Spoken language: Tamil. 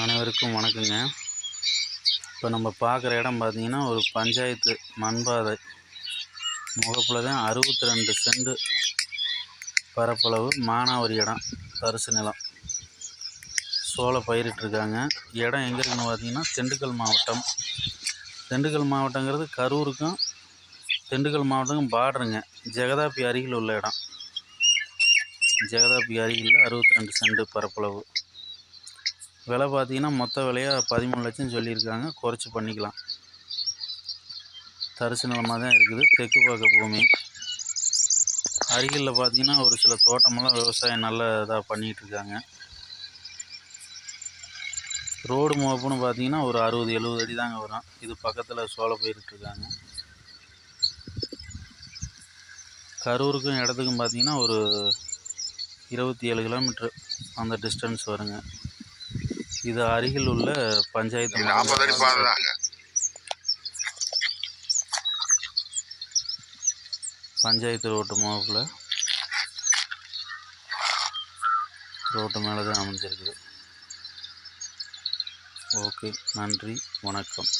அனைவருக்கும் வணக்கங்க. இப்போ நம்ம பார்க்குற இடம் பார்த்தீங்கன்னா ஒரு பஞ்சாயத்து மண்பாதை. முகப்பில் தான் அறுபத்தி ரெண்டு செண்டு பரப்பளவு மானாவாரி இடம் தரிசு நிலம். சோளை பயிரிட்டிருக்காங்க இடம் எங்கே இருக்குன்னு பார்த்தீங்கன்னா திண்டுக்கல் மாவட்டம். திண்டுக்கல் மாவட்டங்கிறது கரூருக்கும் திண்டுக்கல் மாவட்டக்கும் பார்டருங்க. ஜெகதாபி அருகில் உள்ள இடம். ஜெகதாபி அருகில் அறுபத்தி ரெண்டு செண்டு பரப்பளவு. விலை பார்த்தீங்கன்னா மொத்த விலையாக பதிமூணு லட்சம் சொல்லியிருக்காங்க. குறைச்சி பண்ணிக்கலாம். தரிசு நிலமாக தான் இருக்குது. தெற்கு பார்க்க பூமி. அருகில் பார்த்தீங்கன்னா ஒரு சில தோட்டமெல்லாம் விவசாயம் நல்ல இதாக பண்ணிகிட்டு இருக்காங்க. ரோடு முகப்புன்னு பார்த்தீங்கன்னா ஒரு அறுபது எழுபது அடி தாங்க வரும். இது பக்கத்தில் சோள பயிரிட்டுருக்காங்க கரூருக்கும் இடத்துக்கும் பார்த்தீங்கன்னா ஒரு இருபத்தி ஏழு கிலோமீட்ரு அந்த டிஸ்டன்ஸ் வருங்க. இது அருகில் உள்ள பஞ்சாயத்து. நாற்பது அடி பாதுதாங்க. பஞ்சாயத்து ரோட்டு முகப்பில். ரோட்டு மேலே தான் அமைஞ்சிருக்குது. ஓகே நன்றி வணக்கம்.